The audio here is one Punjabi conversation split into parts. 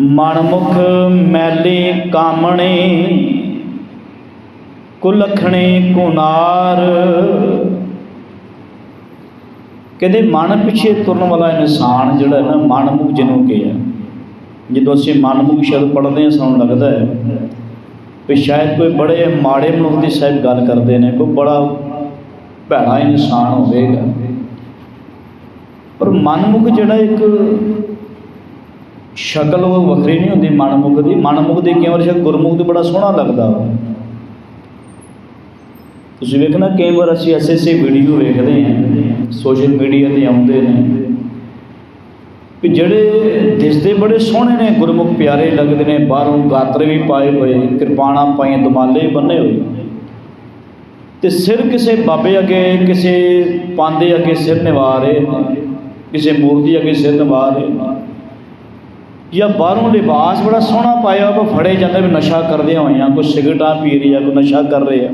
ਮਨਮੁਖ ਮੈਲੇ ਕਾਮਣੇ, ਕੁਲਖਣੇ ਕੁਨਾਰ। ਕਹਿੰਦੇ ਮਨ ਪਿੱਛੇ ਤੁਰਨ ਵਾਲਾ ਇਨਸਾਨ ਜਿਹੜਾ ਨਾ, ਮਨਮੁਖ ਜਿਹਨੂੰ ਕਿਹਾ ਜਦੋਂ ਅਸੀਂ ਮਨਮੁਖ ਸ਼ਬਦ ਪੜ੍ਹਦੇ ਹਾਂ, ਸਾਨੂੰ ਲੱਗਦਾ ਹੈ ਵੀ ਸ਼ਾਇਦ ਕੋਈ ਬੜੇ ਮਾੜੇ ਮਨੁੱਖ ਦੀ ਸਾਹਿਬ ਗੱਲ ਕਰਦੇ ਨੇ, ਕੋਈ ਬੜਾ ਭੈੜਾ ਇਨਸਾਨ ਹੋਵੇਗਾ। ਪਰ ਮਨਮੁਖ ਜਿਹੜਾ ਇੱਕ ਸ਼ਕਲ ਉਹ ਵੱਖਰੀ ਨਹੀਂ ਹੁੰਦੀ ਮਨਮੁਖ ਦੀ। ਮਨਮੁਖ ਦੀ ਕਈ ਵਾਰ ਸ਼ਕ ਗੁਰਮੁਖ ਤੇ ਬੜਾ ਸੋਹਣਾ ਲੱਗਦਾ ਵਾ। ਤੁਸੀਂ ਵੇਖਣਾ, ਕਈ ਵਾਰ ਅਸੀਂ ਐਸੇ ਐਸੇ ਵੀਡੀਓ ਵੇਖਦੇ ਹਾਂ, ਸੋਸ਼ਲ ਮੀਡੀਆ ਤੇ ਆਉਂਦੇ ਨੇ ਵੀ ਜਿਹੜੇ ਦਿਸਦੇ ਬੜੇ ਸੋਹਣੇ ਨੇ, ਗੁਰਮੁਖ ਪਿਆਰੇ ਲੱਗਦੇ ਨੇ, ਬਾਹਰੋਂ ਗਾਤਰੇ ਵੀ ਪਾਏ ਹੋਏ, ਕਿਰਪਾਨਾਂ ਪਾਈਆਂ, ਦਮਾਲੇ ਵੀ ਬੰਨੇ ਹੋਏ। ਤੇ ਸਿਰ ਕਿਸੇ ਬਾਬੇ ਅੱਗੇ, ਕਿਸੇ ਪਾਂਦੇ ਅੱਗੇ ਸਿਰ ਨਿਵਾ ਰਹੇ ਕਿਸੇ ਮੂਰਤੀ ਅੱਗੇ ਸਿਰ ਨਿਵਾ ਰਹੇ ਜਾਂ ਬਾਹਰੋਂ ਲਿਬਾਸ ਬੜਾ ਸੋਹਣਾ ਪਾਇਆ ਉਹ ਫੜੇ ਜਾਂਦੇ ਵੀ ਨਸ਼ਾ ਕਰਦੇ ਹੋਏ ਆ ਕੋਈ ਸਿਗਰਟਾਂ ਪੀ ਰਹੀ ਆ, ਕੋਈ ਨਸ਼ਾ ਕਰ ਰਹੇ ਆ।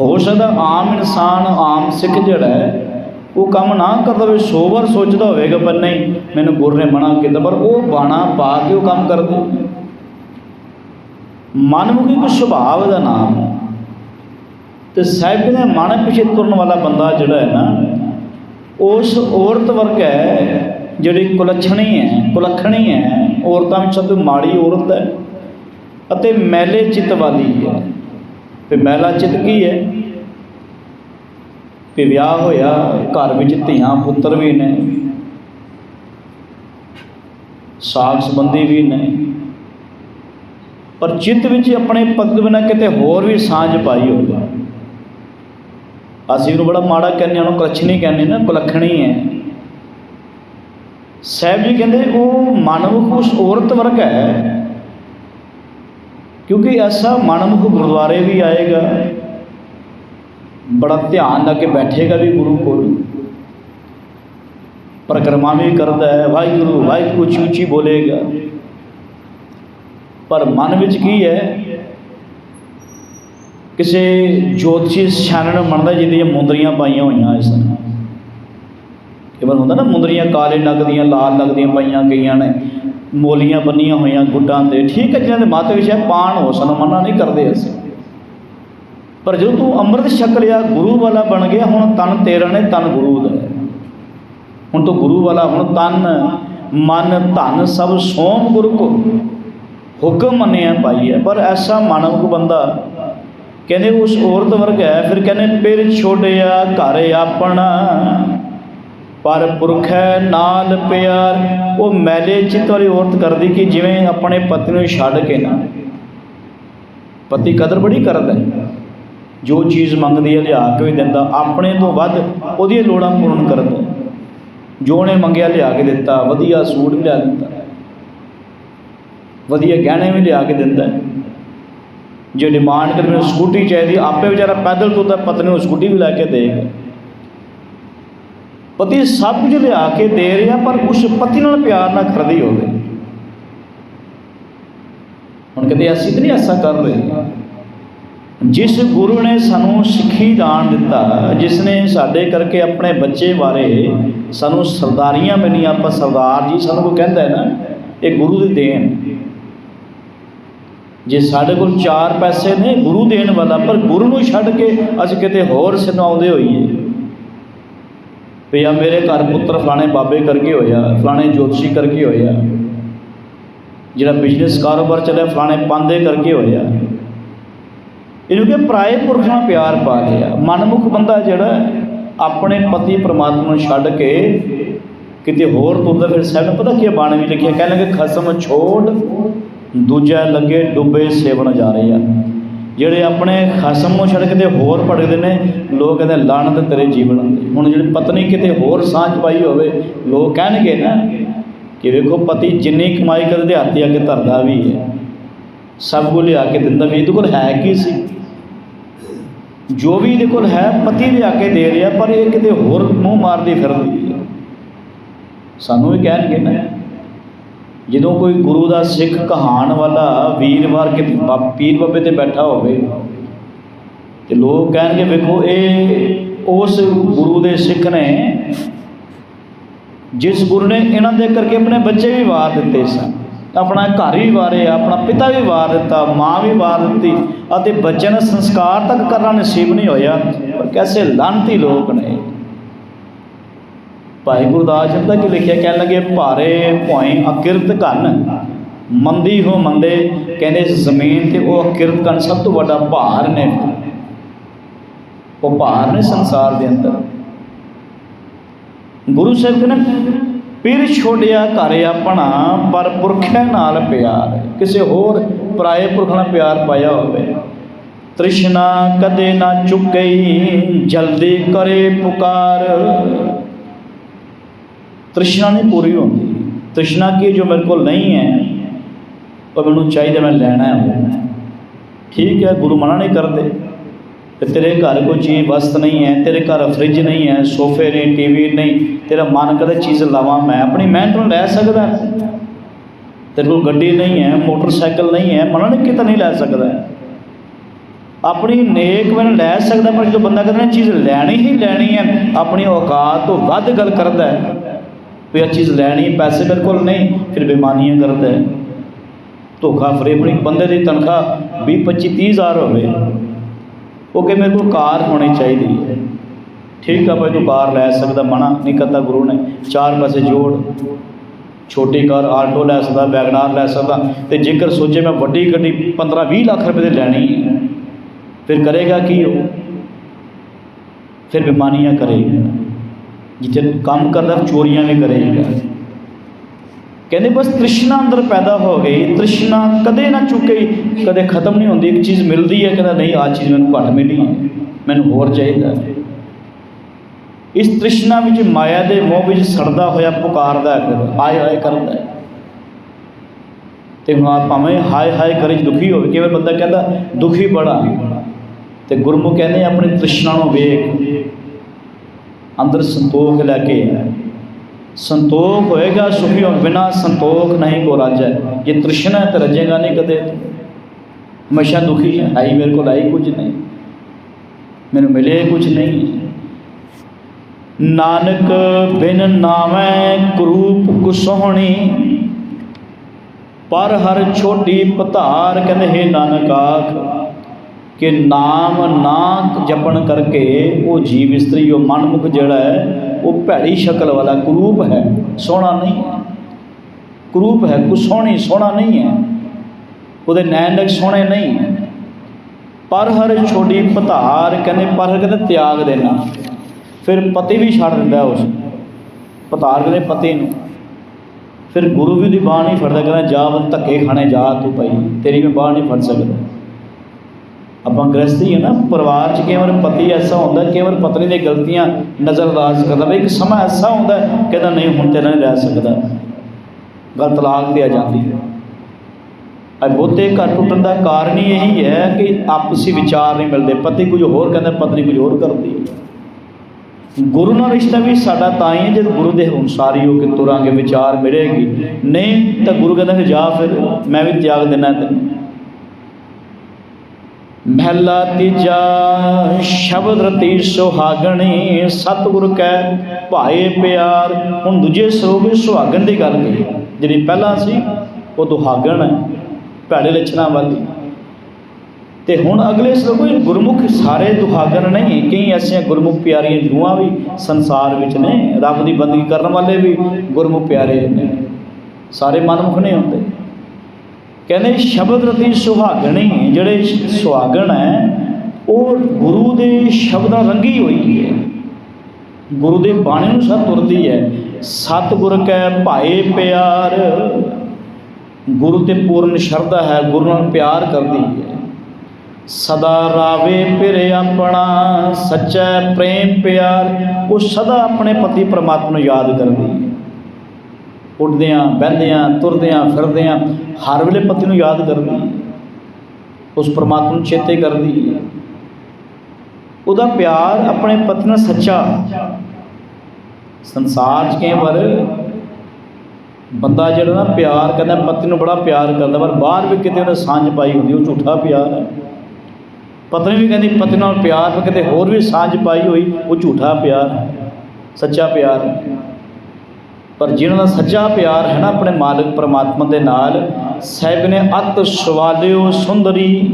ਹੋ ਸਕਦਾ ਆਮ ਇਨਸਾਨ, ਆਮ ਸਿੱਖ ਜਿਹੜਾ ਹੈ, ਉਹ ਕੰਮ ਨਾ ਕਰਦਾ ਹੋਵੇ ਸੋਵਰ ਸੋਚਦਾ ਹੋਵੇਗਾ, ਪਰ ਨਹੀਂ, ਮੈਨੂੰ ਗੁਰ ਨੇ ਮਨਾ ਕੀਤਾ, ਪਰ ਉਹ ਬਾਣਾ ਪਾ ਕੇ ਉਹ ਕੰਮ ਕਰਦੇ ਮਨਮੁਖੀ ਕੋ ਸੁਭਾਵ ਦਾ ਨਾਮ ਹੈ। ਤੇ ਸਾਹਿਬ ਨੇ ਮਨ ਪਿਛੇ ਤੁਰਨ ਵਾਲਾ ਬੰਦਾ ਜਿਹੜਾ ਹੈ ਨਾ, ਉਸ ਔਰਤ ਵਰਗ ਹੈ ਜਿਹੜੀ ਕੁਲੱਛਣੀ ਹੈ, ਕੁਲੱਖਣੀ ਹੈ, ਔਰਤਾਂ ਵਿੱਚ ਸਭ ਤੋਂ ਮਾੜੀ ਔਰਤ ਹੈ ਅਤੇ ਮੈਲੇ ਚਿੱਤ ਵਾਲੀ ਹੈ। ਤੇ ਮੈਲਾ ਚਿੱਤ ਕੀ ਹੈ? ਕਿ ਵਿਆਹ ਹੋਇਆ, ਘਰ ਵਿੱਚ ਧੀਆਂ ਪੁੱਤਰ ਵੀ ਨੇ, ਸਾਖ ਸੰਬੰਧੀ ਵੀ ਨੇ, ਪਰ ਚਿੱਤ ਵਿੱਚ ਆਪਣੇ ਪਤੀ ਬਿਨਾਂ ਕਿਤੇ ਹੋਰ ਵੀ ਸਾਂਝ ਪਾਈ ਹੋਵੇ। ਅਸੀਂ ਉਹਨੂੰ ਬੜਾ ਮਾੜਾ ਕਹਿੰਦੇ ਹਾਂ, ਉਹਨੂੰ ਕੁਲੱਛਣੀ ਕਹਿੰਦੇ ਨਾ, ਕੁਲੱਖਣੀ ਹੈ। ਸਾਹਿਬ ਜੀ ਕਹਿੰਦੇ, ਉਹ ਮਨਮੁਖ ਉਸ ਔਰਤ ਵਰਗਾ ਹੈ। ਕਿਉਂਕਿ ਐਸਾ ਮਨਮੁਖ ਗੁਰਦੁਆਰੇ ਵੀ ਆਏਗਾ, ਬੜਾ ਧਿਆਨ ਲਾ ਕੇ ਬੈਠੇਗਾ ਵੀ ਗੁਰੂ ਕੋਲ। ਪਰਿਕਰਮਾ ਵੀ ਕਰਦਾ ਹੈ, ਵਾਹਿਗੁਰੂ ਵਾਹਿਗੁਰੂ ਉੱਚੀ ਉੱਚੀ ਬੋਲੇਗਾ। ਪਰ ਮਨ ਵਿੱਚ ਕੀ ਹੈ? ਕਿਸੇ ਜੋਤਸ਼ੀ ਛਾਨਣ ਮੰਨਦਾ ਜਿਹਦੀਆਂ ਮੁੰਦਰੀਆਂ ਪਾਈਆਂ ਹੋਈਆਂ ਇਸ ਤਰ੍ਹਾਂ। ਕਿ ਵਾਰ ਹੁੰਦਾ ਨਾ ਮੁੰਦਰੀਆਂ ਕਾਲੇ ਨਗ ਲਾਲ ਨਗ ਦੀਆਂ ਪਾਈਆਂ ਗਈਆਂ ਨੇ, ਮੋਲੀਆਂ ਬੰਨੀਆਂ ਹੋਈਆਂ ਗੁੱਡਾਂ ਤੇ। ਠੀਕ ਹੈ, ਜਿਹਨਾਂ ਦੇ ਮੱਤ ਵਿੱਚ ਹੈ, ਪਾਣ ਹੋ, ਸਨ ਮਨਾ ਨਹੀਂ ਕਰਦੇ ਅਸੀਂ। ਪਰ ਜਦੋਂ ਤੂੰ ਅੰਮ੍ਰਿਤ ਛਕ ਲਿਆ ਗੁਰੂ ਵਾਲਾ ਬਣ ਗਿਆ, ਹੁਣ ਤਨ ਤੇਰਾ ਨੇ ਤਨ ਗੁਰੂ ਦਾ। ਹੁਣ ਤੂੰ ਗੁਰੂ ਵਾਲਾ, ਹੁਣ ਤਨ, ਮਨ, ਧਨ ਸਭ ਸੋਮ ਗੁਰੂ ਕੋ। ਹੁਕਮ ਮੰਨਿਆ ਪਾਈ ਹੈ, ਪਰ ਐਸਾ ਮਾਨਵਕ ਬੰਦਾ ਕਹਿੰਦੇ ਉਸ ਔਰਤ ਵਰਗ ਹੈ, ਫਿਰ ਕਹਿੰਦੇ, ਪਿਰ ਛੋੜਿਆ ਘਰ ਆਪਣਾ। ਪਰ ਪੁਰਖ ਹੈ ਨਾਲ ਪਿਆਰ, ਉਹ ਮੈਲੇ ਚਿੱਤ ਵਾਲੀ ਔਰਤ ਕਰਦੀ ਕਿ ਜਿਵੇਂ ਆਪਣੇ ਪਤੀ ਨੂੰ ਛੱਡ ਕੇ ਨਾ। ਪਤੀ ਕਦਰ ਬੜੀ ਕਰਦਾ ਜੋ ਚੀਜ਼ ਮੰਗਦੀ ਹੈ, ਲਿਆ ਕੇ ਵੀ ਦਿੰਦਾ। ਆਪਣੇ ਤੋਂ ਵੱਧ ਉਹਦੀਆਂ ਲੋੜਾਂ ਪੂਰਨ ਕਰਦਾ ਜੋ ਉਹਨੇ ਮੰਗਿਆ, ਲਿਆ ਕੇ ਦਿੱਤਾ। ਵਧੀਆ ਸੂਟ ਵੀ ਲਿਆ ਦਿੱਤਾ। ਵਧੀਆ ਗਹਿਣੇ ਵੀ ਲਿਆ ਕੇ ਦਿੰਦਾ ਜੇ ਡਿਮਾਂਡ ਕਰ ਮੈਨੂੰ ਸਕੂਟੀ ਚਾਹੀਦੀ। ਆਪੇ ਵਿਚਾਰਾ ਪੈਦਲ ਤੁਰਦਾ, ਪਤਨੀ ਨੂੰ ਸਕੂਟੀ ਵੀ ਲੈ ਕੇ ਦੇਗਾ ਪਤੀ ਸਭ ਕੁਝ ਲਿਆ ਕੇ ਦੇ ਰਿਹਾ, ਪਰ ਉਸ ਪਤੀ ਨਾਲ ਪਿਆਰ ਨਾ ਕਰਦੀ ਹੋਵੇ। ਹੁਣ ਕਹਿੰਦੇ, ਅਸੀਂ ਤਾਂ ਨਹੀਂ ਐਸਾ ਕਰ ਰਹੇ। ਜਿਸ ਗੁਰੂ ਨੇ ਸਾਨੂੰ ਸਿੱਖੀ ਦਾਨ ਦਿੱਤਾ ਜਿਸ ਨੇ ਸਾਡੇ ਕਰਕੇ ਆਪਣੇ ਬੱਚੇ ਬਾਰੇ ਸਾਨੂੰ ਸਰਦਾਰੀਆਂ ਮਿਲੀਆਂ, ਆਪਾਂ ਸਰਦਾਰ ਜੀ ਸਾਨੂੰ ਕੋਈ ਕਹਿੰਦਾ ਹੈ ਨਾ, ਇਹ ਗੁਰੂ ਦੀ ਦੇਣ। ਜੇ ਸਾਡੇ ਕੋਲ ਚਾਰ ਪੈਸੇ ਨੇ ਗੁਰੂ ਦੇਣ ਵਾਲਾ, ਪਰ ਗੁਰੂ ਨੂੰ ਛੱਡ ਕੇ ਅਸੀਂ ਕਿਤੇ ਹੋਰ ਸੁਣਾਉਂਦੇ ਹੋਈਏ ਵੀ ਆ ਮੇਰੇ ਘਰ ਪੁੱਤਰ ਫਲਾਣੇ ਬਾਬੇ ਕਰਕੇ ਹੋਇਆ ਫਲਾਣੇ ਜੋਤਸ਼ੀ ਕਰਕੇ ਹੋਇਆ ਜਿਹੜਾ ਬਿਜ਼ਨਸ ਕਾਰੋਬਾਰ ਚੱਲਿਆ, ਫਲਾਣੇ ਪਾਂਦੇ ਕਰਕੇ ਹੋਇਆ ਇਹਨੂੰ ਕਿ ਪਰਾਏ ਪੁਰਖ ਨਾਲ ਪਿਆਰ ਪਾ ਲਿਆ। ਮਨਮੁਖ ਬੰਦਾ ਜਿਹੜਾ ਆਪਣੇ ਪਤੀ ਪ੍ਰਮਾਤਮਾ ਨੂੰ ਛੱਡ ਕੇ ਕਿਤੇ ਹੋਰ ਤੁਰਦਾ, ਫਿਰ ਸਾਹਿਬ ਨੂੰ ਪਤਾ ਕੀ ਬਾਣੀ ਵੀ ਲਿਖਿਆ ਕਹਿ ਲਗੇ, ਖਸਮ ਛੋੜ, ਦੂਜਾ ਲੱਗੇ ਡੁੱਬੇ ਸੇਵਣ ਜਾ ਰਹੇ ਆ। ਜਿਹੜੇ ਆਪਣੇ ਖਸਮ ਨੂੰ ਛੱਡ ਕੇ ਤੇ ਹੋਰ ਭੜਕਦੇ ਨੇ, ਲੋਕ ਕਹਿੰਦੇ ਲਾਣਤ ਤੇਰੇ ਜੀਵਨ ਤੇ ਹੁਣ ਜਿਹੜੀ ਪਤਨੀ ਕਿਤੇ ਹੋਰ ਸਾਂਝ ਪਾਈ ਹੋਵੇ, ਲੋਕ ਕਹਿਣਗੇ ਨਾ ਕਿ ਵੇਖੋ, ਪਤੀ ਜਿੰਨੀ ਕਮਾਈ ਕਰਦੇ ਹੱਥ ਅੱਗੇ ਧਰਦਾ ਵੀ ਹੈ। ਸਭ ਕੁਝ ਲਿਆ ਕੇ ਦਿੰਦਾ ਵੀ ਇਹਦੇ ਕੋਲ ਹੈ ਕੀ ਸੀ? ਜੋ ਵੀ ਇਹਦੇ ਕੋਲ ਹੈ, ਪਤੀ ਲਿਆ ਕੇ ਦੇ ਰਿਹਾ, ਪਰ ਇਹ ਕਿਤੇ ਹੋਰ ਮੂੰਹ ਮਾਰਦੀ ਫਿਰਦੀ ਹੈ। ਸਾਨੂੰ ਇਹ ਕਹਿਣਗੇ ਨਾ ਜਦੋਂ ਕੋਈ ਗੁਰੂ ਦਾ ਸਿੱਖ ਕਹਾਣ ਵਾਲਾ ਵੀਰਵਾਰ ਕਿਤੇ ਬਾ- ਪੀਰ ਬਾਬੇ ਤੇ ਬੈਠਾ ਹੋਵੇ ਤੇ ਲੋਕ ਕਹਿਣਗੇ, ਵੇਖੋ, ਇਹ ਉਸ ਗੁਰੂ ਦੇ ਸਿੱਖ ਨੇ ਜਿਸ ਗੁਰੂ ਨੇ ਇਹਨਾਂ ਦੇ ਕਰਕੇ ਆਪਣੇ ਬੱਚੇ ਵੀ ਵਾਰ ਦਿੱਤੇ ਸਨ, ਆਪਣਾ ਘਰ ਵੀ ਵਾਰੇ ਆਪਣਾ ਪਿਤਾ ਵੀ ਵਾਰ ਦਿੱਤਾ, ਮਾਂ ਵੀ ਵਾਰ ਦਿੱਤੀ ਅਤੇ ਬੱਚਿਆਂ ਨੂੰ ਸੰਸਕਾਰ ਤੱਕ ਕਰਨਾ ਨਸੀਬ ਨਹੀਂ ਹੋਇਆ, ਪਰ ਕੈਸੇ ਲਾਂਤੀ ਲੋਕ ਨੇ। ਭਾਈ ਗੁਰਦਾਸ ਜੀ ਦਾ ਕੀ ਲਿਖਿਆ ਕਹਿਣ ਲੱਗੇ, ਭਾਰੇ ਭੋਏ ਅਕਿਰਤ ਘਨ, ਮੰਦੀ ਹੋ ਮੰਦੇ। ਕਹਿੰਦੇ ਇਸ ਜ਼ਮੀਨ ਤੇ ਉਹ ਅਕਿਰਤ ਘਨ ਸਭ ਤੋਂ ਵੱਡਾ ਭਾਰ ਨੇ। ਉਹ ਭਾਰ ਨੇ ਸੰਸਾਰ ਦੇ ਅੰਦਰ। ਗੁਰੂ ਸਾਹਿਬ ਕਹਿੰਦੇ ਪੀਰ ਛੋੜਿਆ ਘਰ ਆਪਣਾ, ਪਰ ਪੁਰਖਿਆਂ ਨਾਲ ਪਿਆਰ। ਕਿਸੇ ਹੋਰ ਪਰਾਏ ਪੁਰਖ ਨਾਲ ਪਿਆਰ ਪਾਇਆ ਹੋਵੇ। ਤ੍ਰਿਸ਼ਨਾ ਕਦੇ ਨਾ ਚੁੱਕਈ, ਜਲਦੀ ਕਰੇ ਪੁਕਾਰ। ਤ੍ਰਿਸ਼ਨਾ ਨਹੀਂ ਪੂਰੀ ਹੁੰਦੀ। ਤ੍ਰਿਸ਼ਨਾ ਕੀ ਜੋ ਮੇਰੇ ਕੋਲ ਨਹੀਂ ਹੈ? ਉਹ ਮੈਨੂੰ ਚਾਹੀਦਾ ਮੈਂ ਲੈਣਾ ਹੈ। ਠੀਕ ਹੈ, ਗੁਰੂ ਮਨਾ ਨਹੀਂ ਕਰਦੇ। ਤੇ ਤੇਰੇ ਘਰ ਕੋਈ ਚੀਜ਼ ਵਸਤ ਨਹੀਂ ਹੈ, ਤੇਰੇ ਘਰ ਫ੍ਰਿਜ ਨਹੀਂ ਹੈ, ਸੋਫੇ ਨਹੀਂ ਟੀਵੀ ਨਹੀਂ, ਤੇਰਾ ਮਨ ਕਦੇ ਚੀਜ਼ ਲਾਵਾਂ ਮੈਂ? ਆਪਣੀ ਮਿਹਨਤ ਨੂੰ ਲੈ ਸਕਦਾ ਤੇਰੇ ਕੋਲ ਗੱਡੀ ਨਹੀਂ ਹੈ, ਮੋਟਰਸਾਈਕਲ ਨਹੀਂ ਹੈ, ਮਨਾ ਨਹੀਂ ਕਿਤੇ ਨਹੀਂ ਲੈ ਸਕਦਾ ਆਪਣੀ ਨੇਕ ਵਨ ਲੈ ਸਕਦਾ ਪਰ ਜਦੋਂ ਬੰਦਾ ਕਹਿੰਦਾ ਨਾ ਚੀਜ਼ ਲੈਣੀ ਹੀ ਲੈਣੀ ਹੈ। ਆਪਣੀ ਔਕਾਤ ਤੋਂ ਵੱਧ ਗੱਲ ਕਰਦਾ ਹੈ। ਵੀ ਇਹ ਚੀਜ਼ ਲੈਣੀ ਪੈਸੇ ਮੇਰੇ ਕੋਲ ਨਹੀਂ, ਫਿਰ ਬੇਮਾਨੀਆਂ ਕਰਦਾ। ਹੈ ਧੋਖਾ ਫਰੇਬਣੀ ਬੰਦੇ ਦੀ ਤਨਖਾਹ 20 25 30 ਹਜ਼ਾਰ ਹੋਵੇ। ਉਹ ਕਿ ਮੇਰੇ ਕੋਲ ਕਾਰ ਹੋਣੀ ਚਾਹੀਦੀ ਹੈ। ਠੀਕ ਆ ਭਾਈ, ਤੂੰ ਕਾਰ ਲੈ ਸਕਦਾ, ਮਨਾ ਨਹੀਂ ਕਰਦਾ ਗੁਰੂ ਨੇ। ਚਾਰ ਪੈਸੇ ਜੋੜ। ਛੋਟੀ ਕਾਰ, ਆਟੋ ਲੈ ਸਕਦਾ, ਵੈਗਨਾਰ ਲੈ ਸਕਦਾ। ਤੇ ਜੇਕਰ ਸੋਚੇ ਮੈਂ ਵੱਡੀ ਗੱਡੀ 15 20 ਲੱਖ ਰੁਪਏ ਦੀ ਲੈਣੀ ਹੈ, ਫਿਰ ਕਰੇਗਾ ਕੀ ਉਹ? ਫਿਰ ਬੇਮਾਨੀਆਂ ਕਰੇਗਾ। ਜਿੱਥੇ ਕੰਮ ਕਰਦਾ, ਚੋਰੀਆਂ ਵੀ ਕਰੇਗਾ ਕਹਿੰਦੇ ਬਸ ਤ੍ਰਿਸ਼ਨਾ ਅੰਦਰ ਪੈਦਾ ਹੋ ਗਈ। ਤ੍ਰਿਸ਼ਨਾ ਕਦੇ ਨਾ ਚੁੱਕੇ, ਕਦੇ ਖਤਮ ਨਹੀਂ ਹੁੰਦੀ। ਇੱਕ ਚੀਜ਼ ਮਿਲਦੀ ਹੈ, ਕਹਿੰਦਾ ਨਹੀਂ ਆ ਚੀਜ਼ ਮੈਨੂੰ ਘੱਟ ਮਿਲੀ। ਮੈਨੂੰ ਹੋਰ ਚਾਹੀਦਾ ਇਸ ਤ੍ਰਿਸ਼ਨਾ ਵਿੱਚ ਮਾਇਆ ਦੇ ਮੋਹ ਵਿੱਚ ਸੜਦਾ ਹੋਇਆ, ਪੁਕਾਰਦਾ ਫਿਰ। ਹਾਏ ਹਾਏ ਕਰਦਾ ਤੇ ਹੁਣ ਆਪ ਭਾਵੇਂ ਹਾਏ ਹਾਏ ਕਰੇ ਦੁਖੀ ਹੋਵੇ ਕਿਵੇਂ ਬੰਦਾ ਕਹਿੰਦਾ, ਦੁਖੀ ਬੜਾ। ਤੇ ਗੁਰਮੁਖ ਕਹਿੰਦੇ ਆਪਣੀ ਤ੍ਰਿਸ਼ਨਾ ਨੂੰ ਵੇਖ। ਅੰਦਰ ਸੰਤੋਖ ਲੈ ਕੇ ਆ ਸੰਤੋਖ ਹੋਏਗਾ ਸੁਖੀ ਹੋ ਬਿਨਾ ਸੰਤੋਖ ਨਹੀਂ ਕੋ ਹੈ। ਜੇ ਤ੍ਰਿਸ਼ਨਾ ਹੈ ਤਾਂ ਰਜੇਗਾ ਨਹੀਂ ਕਦੇ ਤੂੰ। ਹਮੇਸ਼ਾ ਦੁਖੀ ਹੈ ਆਈ ਮੇਰੇ ਕੋਲ ਆਈ ਕੁਝ ਨਹੀਂ। ਮੈਨੂੰ ਮਿਲੇ ਕੁਝ ਨਹੀਂ। ਨਾਨਕ ਬਿਨ ਨਾਮੈ ਕਰੂਪ ਕੁਸੋਹਣੀ, ਪਰ ਹਰ ਛੋਟੀ ਪਧਾਰ ਕਹਿੰਦੇ, ਹੈ ਨਾਨਕ ਆਖ ਕਿ ਨਾਮ ਨਾ ਜਪਣ ਕਰਕੇ ਉਹ ਜੀਵ ਇਸਤਰੀ, ਉਹ ਮਨਮੁਖ ਜਿਹੜਾ ਹੈ, ਉਹ ਭੈੜੀ ਸ਼ਕਲ ਵਾਲਾ ਕਰੂਪ ਹੈ। ਸੋਹਣਾ ਨਹੀਂ। ਹੈ ਕਰੂਪ ਹੈ ਕੁ ਸੋਹਣੀ, ਸੋਹਣਾ ਨਹੀਂ ਹੈ। ਉਹਦੇ ਨੈਣਕ ਸੋਹਣੇ ਨਹੀਂ ਹੈ। ਪਰ ਹਰ ਛੋਟੀ ਪਧਾਰ ਕਹਿੰਦੇ ਪਰ ਹਰ ਕਹਿੰਦੇ ਤਿਆਗ ਦੇਣਾ। ਫਿਰ ਪਤੀ ਵੀ ਛੱਡ ਦਿੰਦਾ ਉਸ ਪਤਾਰ ਕਹਿੰਦੇ ਪਤੀ ਨੂੰ। ਫਿਰ ਗੁਰੂ ਵੀ ਦੀ ਬਾਹ ਨਹੀਂ ਫੜਦਾ, ਕਹਿੰਦਾ ਜਾ ਬੰ ਧੱਕੇ ਖਾਣੇ ਜਾ ਤੂੰ ਭਾਈ। ਤੇਰੀ ਮੈਂ ਬਾਹ ਨਹੀਂ ਫੜ ਸਕਦਾ। ਆਪਾਂ ਗ੍ਰਸਤੀ ਹੈ ਨਾ, ਪਰਿਵਾਰ 'ਚ ਕਈ ਵਾਰ ਪਤੀ ਐਸਾ ਹੁੰਦਾ, ਕਈ ਵਾਰ ਪਤਨੀ ਦੀਆਂ ਗਲਤੀਆਂ ਨਜ਼ਰਅੰਦਾਜ਼ ਕਰਦਾ ਵੀ, ਇੱਕ ਸਮਾਂ ਐਸਾ ਹੁੰਦਾ ਕਹਿੰਦਾ ਨਹੀਂ, ਹੁਣ ਤੇ ਨਹੀਂ ਰਹਿ ਸਕਦਾ। ਗੱਲ ਤਲਾਕ ਤੇ ਆ ਜਾਂਦੀ ਹੈ। ਬਹੁਤੇ ਘਰ ਟੁੱਟਣ ਦਾ ਕਾਰਨ ਹੀ ਇਹੀ ਹੈ ਕਿ ਆਪਸੀ ਵਿਚਾਰ ਨਹੀਂ ਮਿਲਦੇ। ਪਤੀ ਕੁਝ ਹੋਰ ਕਹਿੰਦਾ, ਪਤਨੀ ਕੁਝ ਹੋਰ ਕਰਦੀ ਹੈ। ਗੁਰੂ ਨਾਲ ਰਿਸ਼ਤਾ ਵੀ ਸਾਡਾ ਤਾਂ ਹੀ ਹੈ, ਜਦ ਗੁਰੂ ਦੇ ਅਨੁਸਾਰ ਹੀ ਹੋ ਕੇ ਤੁਰਾਂਗੇ, ਵਿਚਾਰ ਮਿਲੇਗੀ। ਨਹੀਂ ਤਾਂ ਗੁਰੂ ਕਹਿੰਦਾ, ਫਿਰ ਜਾ ਫਿਰ, ਮੈਂ ਵੀ ਤਿਆਗ ਦੇਣਾ ਤੈਨੂੰ। ਮਹਿਲਾ ਤੀਜਾ, ਸ਼ਬਦ ਰਤੀ ਸੁਹਾਗਣੀ, ਸਤਿਗੁਰ ਕੈ ਭਾਏ ਪਿਆਰ। ਹੁਣ ਦੂਜੇ ਸਰੂਪ ਸੁਹਾਗਣ ਦੀ ਗੱਲ ਕਰੀ ਜਿਹੜੀ ਪਹਿਲਾਂ ਸੀ, ਉਹ ਦੁਹਾਗਣ ਹੈ, ਭੈੜੇ ਲੱਛਣਾਂ ਵਾਲੀ। ਤੇ ਹੁਣ ਅਗਲੇ ਸਰੂਪ ਵਿੱਚ ਗੁਰਮੁਖ ਸਾਰੇ ਦੁਹਾਗਣ ਨਹੀਂ, ਕਈ ਐਸੀਆਂ ਗੁਰਮੁਖ ਪਿਆਰੀਆਂ ਜੂਆਂ ਵੀ ਸੰਸਾਰ ਵਿੱਚ ਨੇ, ਰੱਬ ਦੀ ਬੰਦਗੀ ਕਰਨ ਵਾਲੇ ਵੀ ਗੁਰਮੁਖ ਪਿਆਰੇ ਨੇ। ਸਾਰੇ ਮਨਮੁਖ ਨਹੀਂ ਹੁੰਦੇ। ਕਹਿੰਦੇ ਸ਼ਬਦ ਰਤੀ ਸੁਹਾਗਣੀ ਜਿਹੜੇ ਸੁਹਾਗਣ ਹੈ ਉਹ ਗੁਰੂ ਦੇ ਸ਼ਬਦਾਂ ਰੰਗੀ ਹੋਈ ਹੈ ਗੁਰੂ ਦੇ ਬਾਣੀ ਨੂੰ ਸਭ ਤੁਰਦੀ ਹੈ ਸਤਿਗੁਰ ਕੈ ਭਾਏ ਪਿਆਰ। ਗੁਰੂ ਤੇ ਪੂਰਨ ਸ਼ਰਧਾ ਹੈ, ਗੁਰੂ ਨਾਲ ਪਿਆਰ ਕਰਦੀ ਹੈ ਸਦਾ ਰਾਵੇ ਫਿਰ ਆਪਣਾ, ਸੱਚਾ ਪ੍ਰੇਮ ਪਿਆਰ, ਉਹ ਸਦਾ ਆਪਣੇ ਪਤੀ ਪ੍ਰਮਾਤਮਾ ਨੂੰ ਯਾਦ ਕਰਦੀ ਹੈ ਉੱਠਦਿਆਂ ਬਹਿੰਦਿਆਂ, ਤੁਰਦਿਆਂ, ਫਿਰਦਿਆਂ, ਹਰ ਵੇਲੇ ਪਤੀ ਨੂੰ ਯਾਦ ਕਰਦੀ। ਉਸ ਪ੍ਰਮਾਤਮਾ ਨੂੰ ਚੇਤੇ ਕਰਦੀ। ਉਹਦਾ ਪਿਆਰ ਆਪਣੇ ਪਤੀ ਨਾਲ ਸੱਚਾ। ਸੰਸਾਰ 'ਚ ਕਈ ਵਾਰ ਬੰਦਾ ਜਿਹੜਾ ਨਾ ਪਿਆਰ ਕਰਦਾ, ਪਤੀ ਨੂੰ ਬੜਾ ਪਿਆਰ ਕਰਦਾ, ਪਰ ਬਾਹਰ ਵੀ ਕਿਤੇ ਉਹਨੇ ਸਾਂਝ ਪਾਈ ਹੁੰਦੀ, ਉਹ ਝੂਠਾ ਪਿਆਰ ਹੈ। ਪਤਨੀ ਵੀ ਕਹਿੰਦੀ, ਪਤੀ ਨਾਲ ਪਿਆਰ ਕਿਤੇ ਹੋਰ ਵੀ ਸਾਂਝ ਪਾਈ ਹੋਈ, ਉਹ ਝੂਠਾ ਪਿਆਰ ਸੱਚਾ ਪਿਆਰ ਪਰ ਜਿਨ੍ਹਾਂ ਦਾ ਸੱਚਾ ਪਿਆਰ ਹੈ ਨਾ ਆਪਣੇ ਮਾਲਕ ਪਰਮਾਤਮਾ ਦੇ ਨਾਲ, ਸਾਹਿਬ ਨੇ ਅਤ ਸਵਾਲਿਓ ਸੁੰਦਰੀ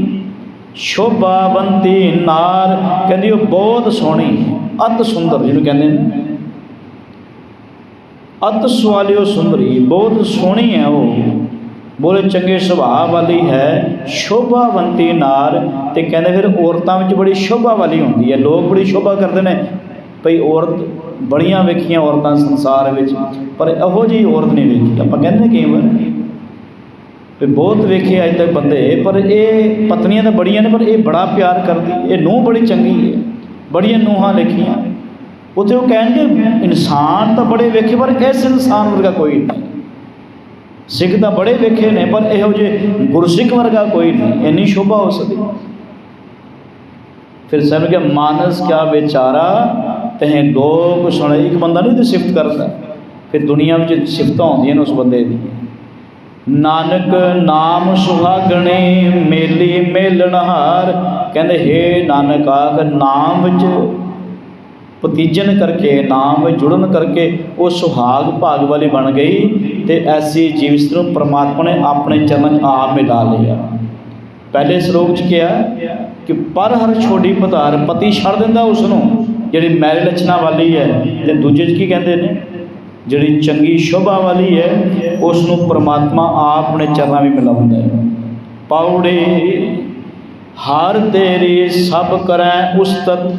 ਸ਼ੋਭਾਵੰਤੀ ਨਾਰ, ਕਹਿੰਦੀ ਉਹ ਬਹੁਤ ਸੋਹਣੀ, ਅਤ ਸੁੰਦਰ ਜਿਹਨੂੰ ਕਹਿੰਦੇ ਨੇ। ਅਤ ਸਵਾਲਿਓ ਸੁੰਦਰੀ, ਬਹੁਤ ਸੋਹਣੀ ਹੈ ਉਹ। ਬੋਲੇ, ਚੰਗੇ ਸੁਭਾਅ ਵਾਲੀ ਹੈ ਸ਼ੋਭਾਵੰਤੀ ਨਾਰ, ਤੇ ਕਹਿੰਦੇ ਫਿਰ ਔਰਤਾਂ ਵਿੱਚ ਬੜੀ ਸ਼ੋਭਾ ਵਾਲੀ ਹੁੰਦੀ ਹੈ। ਲੋਕ ਬੜੀ ਸ਼ੋਭਾ ਕਰਦੇ ਨੇ। ਭਈ ਔਰਤ ਬੜੀਆਂ ਵੇਖੀਆਂ ਔਰਤਾਂ ਸੰਸਾਰ ਵਿੱਚ, ਪਰ ਇਹੋ ਜਿਹੀ ਔਰਤ ਨਹੀਂ ਵੇਖੀ। ਆਪਾਂ ਕਹਿੰਦੇ ਨੇ ਕਈ ਵਾਰ ਵੀ ਬਹੁਤ ਵੇਖੇ ਅੱਜ ਤੱਕ ਬੰਦੇ, ਪਰ ਇਹ ਪਤਨੀਆਂ ਤਾਂ ਬੜੀਆਂ ਨੇ, ਪਰ ਇਹ ਬੜਾ ਪਿਆਰ ਕਰਦੀ ਇਹ ਨੂੰਹ ਬੜੀ ਚੰਗੀ ਹੈ। ਬੜੀਆਂ ਨੂੰਹਾਂ ਲਿਖੀਆਂ ਉੱਥੇ ਉਹ ਕਹਿਣਗੇ ਇਨਸਾਨ ਤਾਂ ਬੜੇ ਵੇਖੇ, ਪਰ ਇਸ ਇਨਸਾਨ ਵਰਗਾ ਕੋਈ ਨਹੀਂ। ਸਿੱਖ ਤਾਂ ਬੜੇ ਵੇਖੇ ਨੇ, ਪਰ ਇਹੋ ਜਿਹੇ ਗੁਰਸਿੱਖ ਵਰਗਾ ਕੋਈ ਨਹੀਂ। ਇੰਨੀ ਸ਼ੋਭਾ ਹੋ ਸਕਦੀ। ਫਿਰ ਸਭ ਕੇ ਮਾਨਸ ਕਿਆ ਵਿਚਾਰਾ ਤਹੀਂ ਲੋਕ ਸੁਣੇ ਇੱਕ ਬੰਦਾ ਨਹੀਂ ਤੇ ਸਿਫਤ ਕਰਦਾ। ਫਿਰ ਦੁਨੀਆ ਵਿੱਚ ਸਿਫਤਾਂ ਆਉਂਦੀਆਂ ਨੇ ਉਸ ਬੰਦੇ ਦੀ। ਨਾਨਕ ਨਾਮ ਸੁਹਾਗਣੇ, ਮੇਲੀ ਮੇਲਣਹਾਰ ਕਹਿੰਦੇ, ਹੇ ਨਾਨਕ, ਆਖ ਨਾਮ ਵਿੱਚ ਪਤੀਜਨ ਕਰਕੇ, ਨਾਮ ਵਿੱਚ ਜੁੜਨ ਕਰਕੇ ਉਹ ਸੁਹਾਗ ਭਾਗ ਵਾਲੀ ਬਣ ਗਈ ਤੇ ਐਸੀ ਜੀਵਿਤ ਨੂੰ ਪ੍ਰਮਾਤਮਾ ਨੇ ਆਪਣੇ ਚਰਨ 'ਚ ਆਪ ਮਿਲਾ ਲਿਆ। ਪਹਿਲੇ ਸ਼ਲੋਕ 'ਚ ਕਿਹਾ ਕਿ ਪਰ ਹਰ ਛੋਟੀ ਪਤਾਰ ਪਤੀ ਛੱਡ ਦਿੰਦਾ ਉਸ ਨੂੰ ਜਿਹੜੀ ਮੈਲ ਲੱਛਣਾ ਵਾਲੀ ਹੈ ਤੇ ਦੂਜੇ 'ਚ ਕੀ ਕਹਿੰਦੇ ਨੇ? ਜਿਹੜੀ ਚੰਗੀ ਸ਼ੋਭਾ ਵਾਲੀ ਹੈ ਉਸ ਨੂੰ ਪ੍ਰਮਾਤਮਾ ਆਪ ਆਪਣੇ ਚਰਨਾਂ ਵਿੱਚ ਮਿਲਾਉਂਦਾ ਹੈ। ਪਾਉੜੇ, ਹਰ ਤੇਰੀ ਸਭ ਕਰੈ ਉਸਤਤ,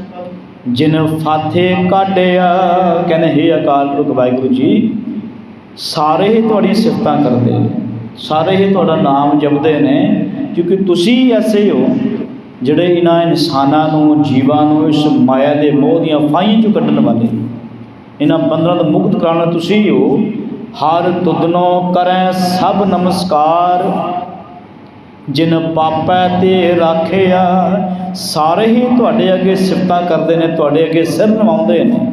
ਜਿਨ ਫਾਥੇ ਕਾਢਿਆ, ਕਹਿੰਦੇ ਹੇ ਅਕਾਲ ਪੁਰਖ ਵਾਹਿਗੁਰੂ ਜੀ, ਸਾਰੇ ਹੀ ਤੁਹਾਡੀਆਂ ਸਿਫਤਾਂ ਕਰਦੇ ਨੇ, ਸਾਰੇ ਹੀ ਤੁਹਾਡਾ ਨਾਮ ਜਪਦੇ ਨੇ, ਕਿਉਂਕਿ ਤੁਸੀਂ ਐਸੇ ਹੋ ਜਿਹੜੇ ਇਹਨਾਂ ਇਨਸਾਨਾਂ ਨੂੰ, ਜੀਵਾਂ ਨੂੰ, ਇਸ ਮਾਇਆ ਦੇ ਮੋਹ ਦੀਆਂ ਫਾਹੀਆਂ ਚੋਂ ਕੱਢਣ ਵਾਲੇ। ਇਹਨਾਂ ਬੰਦਰਾਂ ਤੋਂ ਮੁਕਤ ਕਰਾਉਣ ਵਾਲੇ ਤੁਸੀਂ ਹੋ। ਹਰ ਤੁਧਨੋ ਕਰੈ ਸਭ ਨਮਸਕਾਰ। ਜਿਨ ਪਾਪੈ ਤੇ ਰਾਖਿਆ, ਸਾਰੇ ਹੀ ਤੁਹਾਡੇ ਅੱਗੇ ਸਿਫਤਾਂ ਕਰਦੇ ਨੇ, ਤੁਹਾਡੇ ਅੱਗੇ ਸਿਰ ਨਵਾਉਂਦੇ ਨੇ।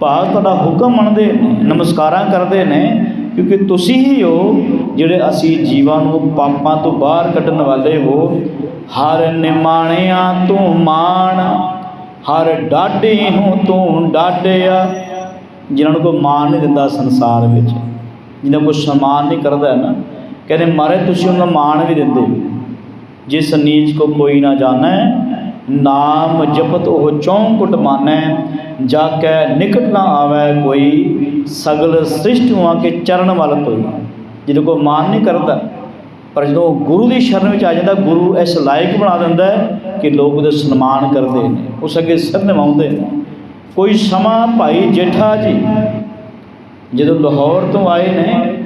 ਭਾਵ ਤੁਹਾਡਾ ਹੁਕਮ ਮੰਨਦੇ ਨੇ, ਨਮਸਕਾਰਾਂ ਕਰਦੇ ਨੇ। ਕਿਉਂਕਿ ਤੁਸੀਂ ਹੀ ਹੋ ਜਿਹੜੇ ਅਸੀਂ ਜੀਵਾਂ ਨੂੰ ਪਾਪਾਂ ਤੋਂ ਬਾਹਰ ਕੱਢਣ ਵਾਲੇ ਹੋ। ਹਰ ਨਿਮਾਣਿਆ ਤੂੰ ਮਾਣ, ਹਰ ਡਾਢੇ ਹੂੰ ਤੂੰ ਡਾਢਿਆ। ਜਿਨ੍ਹਾਂ ਨੂੰ ਕੋਈ ਮਾਣ ਨਹੀਂ ਦਿੰਦਾ ਸੰਸਾਰ ਵਿੱਚ। ਜਿਹਨਾਂ ਕੋਈ ਸਨਮਾਨ ਨਹੀਂ ਕਰਦਾ ਨਾ, ਕਹਿੰਦੇ ਮਾਰੇ ਤੁਸੀਂ ਉਹਨਾਂ ਮਾਣ ਵੀ ਦਿੰਦੇ। ਹੋ। ਜਿਸ ਨੀਚ ਕੋ ਕੋਈ ਨਾ ਜਾਣੈ ਨਾਮ ਜਪਤ ਉਹ ਚੌਂਕਟ ਮਾਨੈ, ਜਾ ਕੈ ਨਿਕਟ ਨਾ ਆਵੈ ਕੋਈ, ਸਗਲ ਸ੍ਰਿਸ਼ਟ ਆ ਕੇ ਚਰਨ ਵੱਲ ਕੋਈ। ਜਿਹਦੇ ਕੋ ਮਾਨ ਨਹੀਂ ਕਰਦਾ, ਪਰ ਜਦੋਂ ਗੁਰੂ ਦੀ ਸ਼ਰਨ ਵਿੱਚ ਆ ਜਾਂਦਾ, ਗੁਰੂ ਇਸ ਲਾਇਕ ਬਣਾ ਦਿੰਦਾ ਕਿ ਲੋਕ ਉਹਦੇ ਸਨਮਾਨ ਕਰਦੇ ਨੇ, ਉਸ ਅੱਗੇ ਸਿਰ ਨਿਵਾਉਂਦੇ ਨੇ। ਕੋਈ ਸਮਾਂ ਭਾਈ ਜੇਠਾ ਜੀ, ਜਦੋਂ ਲਾਹੌਰ ਤੋਂ ਆਏ ਨੇ,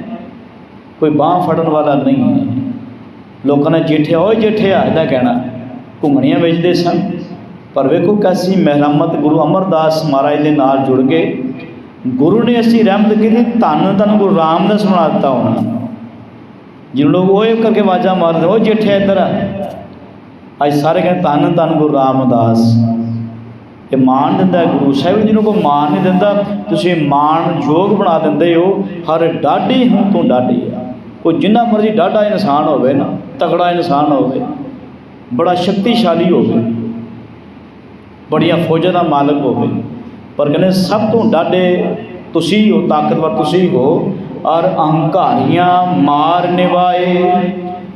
ਕੋਈ ਬਾਹ ਫੜਨ ਵਾਲਾ ਨਹੀਂ ਲੋਕਾਂ ਨੇ ਜੇਠਿਆ, ਓਏ ਜੇਠਿਆ ਇਹਦਾ ਕਹਿਣਾ। ਘੁੰਗਣੀਆਂ ਵੇਚਦੇ ਸਨ। ਪਰ ਵੇਖੋ ਕੈਸੀ ਮਹਿਰਮਤ ਗੁਰੂ ਅਮਰਦਾਸ ਮਹਾਰਾਜ ਦੇ ਨਾਲ ਜੁੜ ਗਏ ਗੁਰੂ ਨੇ ਅਸੀਂ ਰਹਿਮਤ ਕੀਤੀ, ਧੰਨ ਧੰਨ ਗੁਰੂ ਰਾਮਦਾਸ ਬਣਾ ਦਿੱਤਾ ਉਹਨਾਂ ਨੂੰ। ਜਿਹਨੂੰ ਲੋਕ ਉਹ ਕਰਕੇ ਆਵਾਜ਼ਾਂ ਮਾਰਦੇ ਉਹ ਜੇਠਿਆ ਇੱਧਰ ਆ। ਅੱਜ ਸਾਰੇ ਕਹਿੰਦੇ ਧੰਨ ਧੰਨ ਗੁਰੂ ਰਾਮਦਾਸ। ਇਹ ਮਾਣ ਦਿੰਦਾ ਗੁਰੂ ਸਾਹਿਬ, ਜਿਹਨੂੰ ਕੋ ਮਾਣ ਨਹੀਂ ਦਿੰਦਾ, ਤੁਸੀਂ ਮਾਣ ਯੋਗ ਬਣਾ ਦਿੰਦੇ ਹੋ। ਹਰ ਡਾਢੀ ਹੂੰ ਤੂੰ ਡਾਢੀ ਆ। ਕੋਈ ਜਿੰਨਾ ਮਰਜ਼ੀ ਡਾਢਾ ਇਨਸਾਨ ਹੋਵੇ ਨਾ, ਤਕੜਾ ਇਨਸਾਨ ਹੋਵੇ। ਬੜਾ ਸ਼ਕਤੀਸ਼ਾਲੀ ਹੋਵੇ ਬੜੀਆਂ ਫੌਜਾਂ ਦਾ ਮਾਲਕ ਹੋਵੇ ਪਰ ਕਹਿੰਦੇ, ਸਭ ਤੋਂ ਡਾਢੇ ਤੁਸੀਂ ਹੋ, ਤਾਕਤਵਰ ਤੁਸੀਂ ਹੋ, ਔਰ ਅਹੰਕਾਰੀਆਂ ਮਾਰ ਨਿਵਾਏ,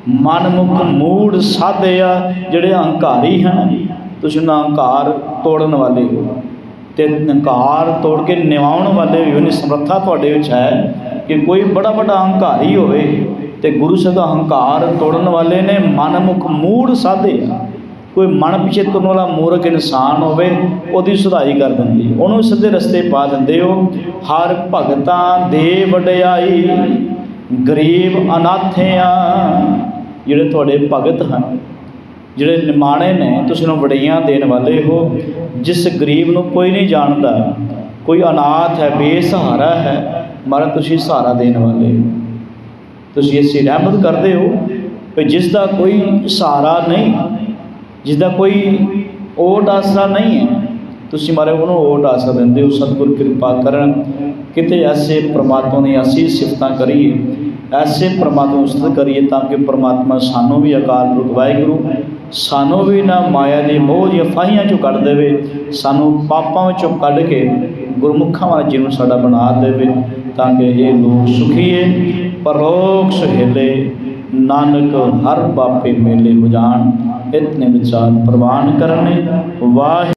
ਮਨਮੁਖ ਮੂੜ ਸਾਧਿਆ ਜਿਹੜੇ ਅਹੰਕਾਰੀ ਹਨ, ਤੁਸੀਂ ਉਹਨਾਂ ਅਹੰਕਾਰ ਤੋੜਨ ਵਾਲੇ ਹੋ। ਤੇ ਅਹੰਕਾਰ ਤੋੜ ਕੇ ਨਿਵਾਉਣ ਵਾਲੇ ਵੀ ਉਹਨੀ ਸਮਰੱਥਾ ਤੁਹਾਡੇ ਵਿੱਚ ਹੈ ਕਿ ਕੋਈ ਬੜਾ ਵੱਡਾ ਅਹੰਕਾਰੀ ਹੋਵੇ ਤੇ ਗੁਰੂ ਸਾਹਿਬ ਦਾ ਅਹੰਕਾਰ ਤੋੜਨ ਵਾਲੇ ਨੇ ਮਨਮੁਖ ਮੂੜ ਸਾਧੇ। ਕੋਈ ਮਨ ਪਿਛੇ ਤੁਰਨ ਵਾਲਾ ਮੂਰਖ ਇਨਸਾਨ ਹੋਵੇ, ਉਹਦੀ ਸੁਧਾਈ ਕਰ ਦਿੰਦੀ ਉਹਨੂੰ ਸਿੱਧੇ ਰਸਤੇ ਪਾ ਦਿੰਦੇ ਹੋ, ਹਰ ਭਗਤਾਂ ਦੇ ਵਡਿਆਈ, ਗਰੀਬ ਅਨਾਥਿਆਂ, ਜਿਹੜੇ ਤੁਹਾਡੇ ਭਗਤ ਹਨ, ਜਿਹੜੇ ਨਿਮਾਣੇ ਨੇ, ਤੁਸੀਂ ਨੂੰ ਵਡਈਆਂ ਦੇਣ ਵਾਲੇ ਹੋ। ਜਿਸ ਗਰੀਬ ਨੂੰ ਕੋਈ ਨਹੀਂ ਜਾਣਦਾ, ਕੋਈ ਅਨਾਥ ਹੈ, ਬੇਸਹਾਰਾ ਹੈ ਮਰ ਤੁਸੀਂ ਸਹਾਰਾ ਦੇਣ ਵਾਲੇ ਹੋ। ਤੁਸੀਂ ਇਸੇ ਰਹਿਮਤ ਕਰਦੇ ਹੋ ਕਿ ਜਿਸ ਦਾ ਕੋਈ ਸਹਾਰਾ ਨਹੀਂ ਜਿਸ ਦਾ ਕੋਈ ਓਟ ਆਸਰਾ ਨਹੀਂ ਹੈ, ਤੁਸੀਂ ਮਾਰੇ ਉਹਨੂੰ ਓਟ ਆਸਰਾ ਦਿੰਦੇ ਹੋ, ਸਤਿਗੁਰ ਕਿਰਪਾ ਕਰਨ, ਕਿਤੇ ਐਸੇ ਪ੍ਰਮਾਤਮਾ ਦੀ ਅਸੀਂ ਸਿਫਤਾਂ ਕਰੀਏ, ਐਸੇ ਪ੍ਰਮਾਤਮਾ ਨੂੰ ਕਰੀਏ ਤਾਂ ਕਿ ਪ੍ਰਮਾਤਮਾ ਸਾਨੂੰ ਵੀ ਅਕਾਲ ਪੁਰਖ ਵਾਹਿਗੁਰੂ, ਸਾਨੂੰ ਵੀ ਨਾ ਮਾਇਆ ਦੇ ਮੋਹ ਦੀਆਂ ਫਾਹੀਆਂ ਚੋਂ ਕੱਢ ਦੇਵੇ, ਸਾਨੂੰ ਪਾਪਾਂ ਵਿੱਚੋਂ ਕੱਢ ਕੇ ਗੁਰਮੁਖਾਂ ਵਾਲਾ ਜੀਵਨ ਸਾਡਾ ਬਣਾ ਦੇਵੇ ਤਾਂ ਕਿ ਇਹ ਲੋਕ ਸੁਖੀ ਸੁਖੀਏ ਪਰਲੋਕ ਸੁਹੇਲੇ ਨਾਨਕ ਹਰ ਬਾਪੇ ਮੇਲੇ ਹੋ ਜਾਣ ਇਤਨੇ ਵਿਚਾਰ ਪ੍ਰਵਾਨ ਕਰਨੇ ਵਾਹਿ